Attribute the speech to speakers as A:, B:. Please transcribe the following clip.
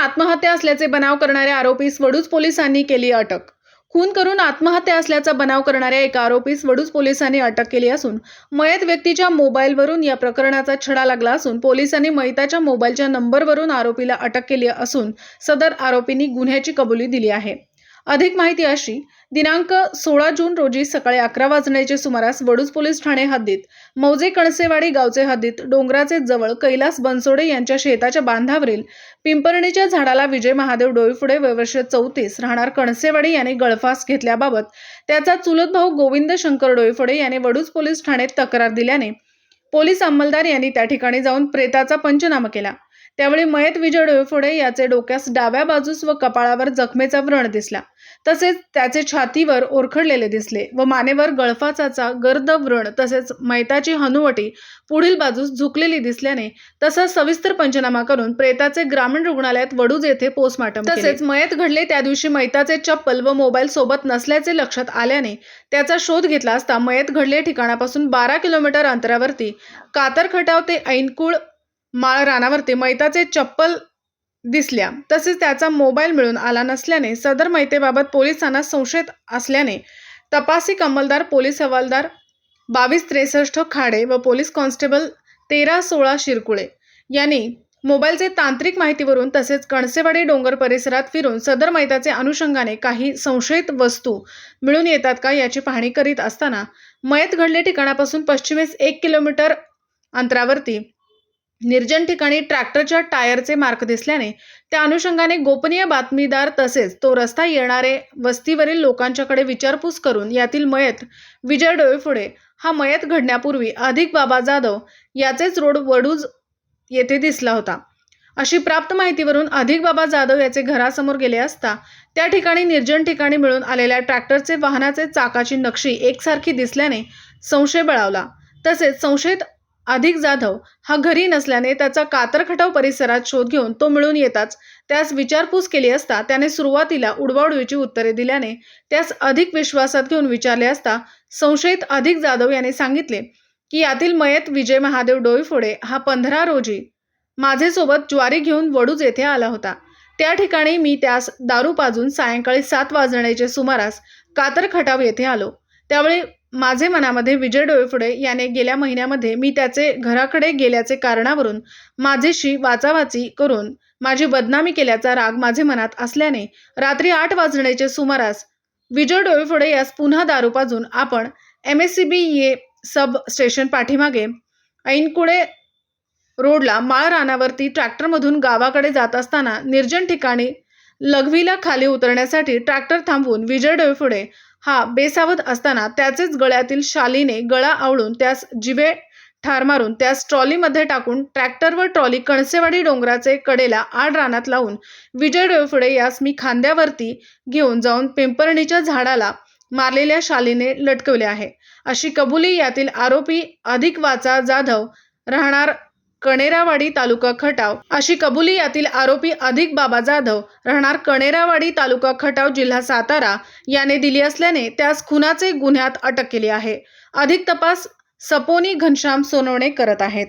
A: आत्महत्या असल्याचे बनाव करणाऱ्या आरोपीस वडूज पोलिसांनी केली अटक. खून करून आत्महत्या असल्याचा बनाव करणाऱ्या एका आरोपीस वडूज पोलिसांनी अटक केली असून मयत व्यक्तीच्या मोबाईलवरून या प्रकरणाचा छडा लागला असून पोलिसांनी मयताच्या मोबाईलच्या नंबरवरून आरोपीला अटक केली असून सदर आरोपींनी गुन्ह्याची कबुली दिली आहे. अधिक माहिती अशी दिनांक सोळा जून रोजी सकाळी अकरा वाजण्याचे सुमारास वडूज पोलीस ठाणे हद्दीत मौजे कणसेवाडी गावचे हद्दीत डोंगराचे जवळ कैलास बनसोडे यांच्या शेताच्या बांधावरील पिंपरणीच्या झाडाला विजय महादेव डोईफुडे वयवर्ष चौतीस राहणार कणसेवाडी याने गळफास घेतल्याबाबत त्याचा चुलत भाऊ गोविंद शंकर डोईफुडे याने वडूज पोलीस ठाण्यात तक्रार दिल्याने पोलीस अंमलदार यांनी त्या ठिकाणी जाऊन प्रेताचा पंचनामा केला. त्यावेळी मयत विजय डोईफोडे याचे डोक्यास डाव्या बाजूस व कपाळावर जखमेचा व्रण दिसला. तसेच त्याचे छातीवर ओरखडलेले दिसले व मानेवर गळफाचाचा गर्द व्रण तसेच मैताची हनुवटी पुढील बाजूस झुकलेली दिसल्याने तसंच सविस्तर पंचनामा करून प्रेताचे ग्रामीण रुग्णालयात वडूज येथे पोस्टमार्टम तसेच मयत घडले त्या दिवशी मैताचे चप्पल व मोबाईल सोबत नसल्याचे लक्षात आल्याने त्याचा शोध घेतला असता मयत घडले ठिकाणापासून बारा किलोमीटर अंतरावरती कातर खटाव ते ऐनकुळ माळ रानावरती मैताचे चप्पल दिसल्या. तसेच त्याचा मोबाईल मिळून आला नसल्याने सदर मैतेबाबत पोलिसांना संशयित असल्याने तपासी कमलदार पोलीस हवालदार बावीस त्रेसष्ट खाडे व पोलीस कॉन्स्टेबल तेरा सोळा शिरकुळे यांनी मोबाईलचे तांत्रिक माहितीवरून तसेच कणसेवाडी डोंगर परिसरात फिरून सदर मैताचे अनुषंगाने काही संशयित वस्तू मिळून येतात का याची पाहणी करीत असताना मयत घडले ठिकाणापासून पश्चिमेस एक किलोमीटर अंतरावरती निर्जन ठिकाणी ट्रॅक्टरच्या टायरचे मार्क दिसल्याने त्या अनुषंगाने गोपनीय बातमीदार तसेच तो रस्ता येणारे वस्तीवरील लोकांच्याकडे विचारपूस करून यातील मयत विजय डोळेफुडे हा मयत घडण्यापूर्वी अधिक बाबा जाधव याचेच रोड वडूज येथे दिसला होता. अशी प्राप्त माहितीवरून अधिक बाबा जाधव याचे घरासमोर गेले असता त्या ठिकाणी निर्जन ठिकाणी मिळून आलेल्या ट्रॅक्टरचे वाहनाचे चाकाची नक्षी एकसारखी दिसल्याने संशय बळावला. तसेच संशयित अधिक जाधव हा घरी नसल्याने त्याचा कातरखटाव परिसरात शोध घेऊन तो मिळून येताच त्यास विचारपूस केली असता त्याने सुरुवातीला उडवाउडवीची उत्तरे दिल्याने त्यास अधिक विश्वासात घेऊन विचारले असता संशयित अधिक जाधव याने सांगितले की यातील मयत विजय महादेव डोईफोडे हा पंधरा रोजी माझेसोबत ज्वारी घेऊन वडूज येथे आला होता. त्या ठिकाणी मी त्यास दारू पाजून सायंकाळी सात वाजण्याचे सुमारास कातरखटाव येथे आलो. त्यावेळी माझे मनामध्ये विजय डोळेफुडे याने गेल्या महिन्यामध्ये मी त्याचे घराकडे गेल्याचे कारणावरून माझेशी वाचावाची करून माझी बदनामी केल्याचा राग माझे मनात असल्याने रात्री आठ वाजण्याचे सुमारास विजय डोळेफुडे यास पुन्हा दारू पाजून आपण एम एस सी बी ये सब स्टेशन पाठीमागे ऐनकुडे रोडला माळ रानावरती ट्रॅक्टरमधून गावाकडे जात असताना निर्जन ठिकाणी लघवीला खाली उतरण्यासाठी ट्रॅक्टर थांबवून विजय डोईफुडे हा बेसावध असताना त्याचेच गळ्यातील शालीने गळा आवळून त्यास जिवे ठार मारून त्यास ट्रॉलीमध्ये टाकून ट्रॅक्टर व ट्रॉली कणसेवाडी डोंगराचे कडेला आड रानात लावून विजय डोळफुडे यास मी खांद्यावरती घेऊन जाऊन पिंपरणीच्या झाडाला मारलेल्या शालीने लटकवले आहे. अशी कबुली यातील आरोपी अधिक वाचा जाधव राहणार कणेरावाडी तालुका खटाव अशी कबुली यातील आरोपी अधिक बाबा जाधव राहणार कणेरावाडी तालुका खटाव जिल्हा सातारा याने दिली असल्याने त्यास खुनाचे गुन्ह्यात अटक केली आहे. अधिक तपास सपोनी घनश्याम सोनवणे करत आहेत.